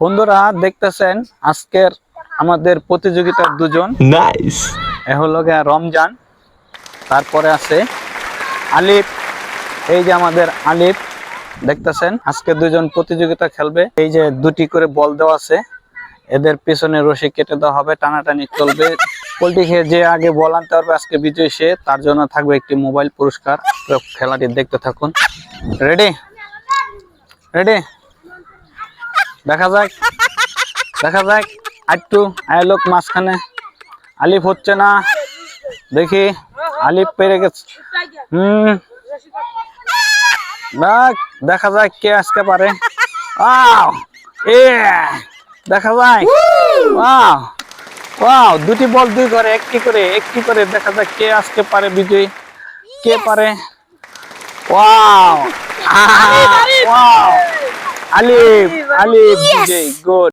বন্ধুরা দেখতেছেন আজকের আমাদের প্রতিযোগিতার দুজন। নাইস এ হলো গিয়া রমজান তারপরে আছে আলিফ। এই যে আমাদের আলিফ দেখতেছেন আজকে দুজন প্রতিযোগিতা খেলবে। এই যে দুটি করে বল দেওয়া আছে এদের পিছনে রশি কেটে দেওয়া হবে টানাটানি চলবে। পোল্ট্রি খেয়ে যে আগে বল আনতে পারবে আজকে বিজয়ী সে তার জন্য থাকবে একটি মোবাইল পুরস্কার। খেলাটি দেখতে থাকুন। রেডি রেডি দেখা যাক। দেখা যাক। একটু আয়লোক মাঝখানে। আলিফ হচ্ছে না। দেখি আলিফ পেরে গেছে। হুম। দেখ দেখা যাক কে আজকে পারে। এ দেখা যাক। ওয়াও ওয়াও দুটি বল দুই করে একটি করে একটি করে। দেখা যাক কে আজকে পারে বিজয়ী। কে পারে? Wow wow. আলিফ আলিফ বিজয়ী গুড